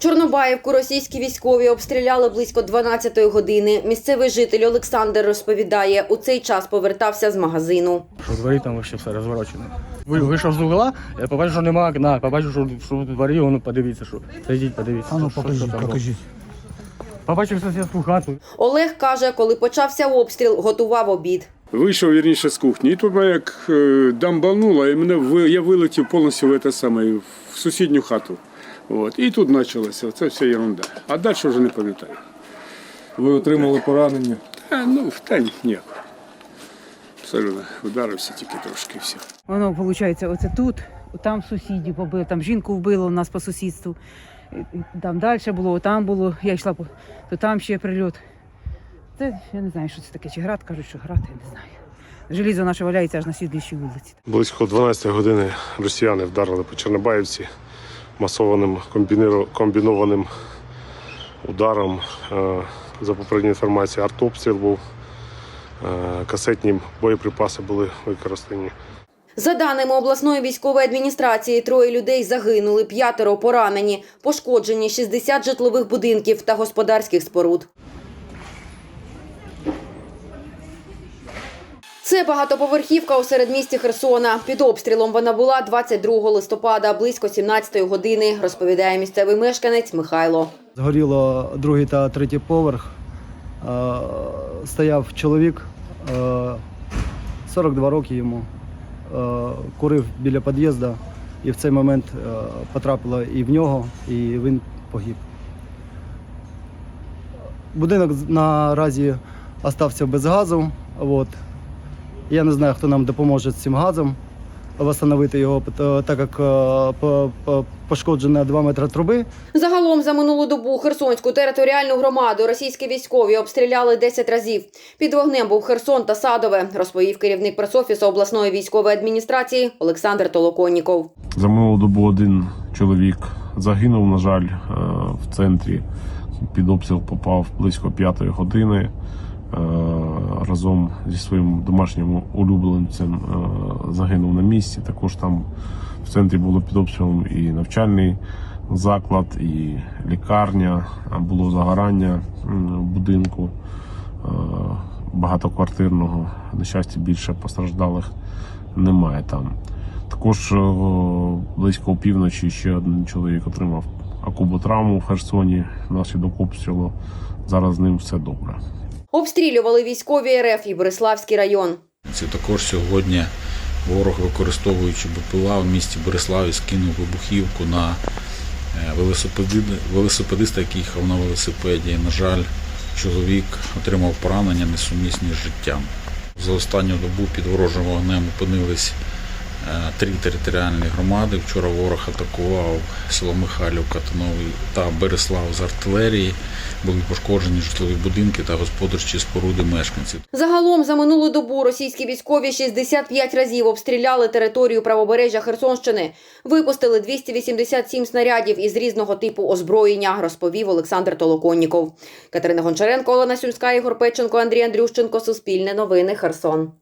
Чорнобаївку російські військові обстріляли близько 12-ї години. Місцевий житель Олександр розповідає, у цей час повертався з магазину. Що в дворі там вообще все розворочено. Вийшов з угла, я побачив, що нема окна, побачив, що, що в дворі, воно подивіться, що. Зайдіть, подивіться. А ну що- що там покажіть. Побачив сусідську хату. Олег каже, коли почався обстріл, готував обід. Вийшов вірніше з кухні, і тут мене як е, дамбануло, і мене я вилетів повністю в те саме, в сусідню хату. От. І тут почалося, це все ерунда. А далі вже не пам'ятаю. Ви отримали поранення. А, ну, та ні, ніяк. Абсолютно, вдарився тільки трошки все. Воно виходить, оце тут, там сусідів побили, там жінку вбило у нас по сусідству. Там далі було, там було. Я йшла то там ще прильот. Це я не знаю, що це таке. Чи град кажуть, що град, я не знаю. Желізо наше валяється аж на слідуючій вулиці. Близько 12 години росіяни вдарили по Чорнобаївці масованим комбінованим ударом. Е, За попередньою інформацією, артобстріл був, е, касетні боєприпаси були використані. За даними обласної військової адміністрації, троє людей загинули, п'ятеро поранені, пошкоджені 60 житлових будинків та господарських споруд. Це багатоповерхівка у середмісті Херсона. Під обстрілом вона була 22 листопада, близько 17 години, розповідає місцевий мешканець Михайло. Згоріло другий та третій поверх. Стояв чоловік, е, 42 роки йому, курив біля під'їзду, і в цей момент потрапило і в нього, і він погиб. Будинок наразі остався без газу. От. Я не знаю, хто нам допоможе з цим газом встановити його, т- так як е, по- по- пошкоджена 2 метри труби. Загалом за минулу добу Херсонську територіальну громаду російські військові обстріляли 10 разів. Під вогнем був Херсон та Садове, розповів керівник пресофісу обласної військової адміністрації Олександр Толоконніков. За минулу добу один чоловік загинув, на жаль, е, в центрі. Під обстріл попав близько п'ятої години. Е, Разом зі своїм домашнім улюбленцем е, загинув на місці. Також там в центрі було під обстрілом і навчальний заклад, і лікарня, було загорання будинку е, багатоквартирного. На щастя, більше постраждалих немає там. Також близько опівночі ще один чоловік отримав акуботравму в Херсоні внаслідок обстрілу. Зараз з ним все добре. Обстрілювали військові РФ і Бориславський район. Це також сьогодні ворог, використовуючи БПЛА в місті Бориславі, скинув вибухівку на е, велосипедиста, який їхав на велосипеді. На жаль, чоловік отримав поранення несумісні з життям. За останню добу під ворожим вогнем опинились три територіальні громади. Вчора ворог атакував село Михайлівка та Береслав з артилерії. Були пошкоджені житлові будинки та господарчі споруди мешканців. Загалом за минулу добу російські військові 65 разів обстріляли територію правобережжя Херсонщини. Випустили 287 снарядів із різного типу озброєння, розповів Олександр Толоконніков. Катерина Гончаренко, Олена Сюмська, Ігор Печенко, Андрій Андрющенко. Суспільне новини. Херсон.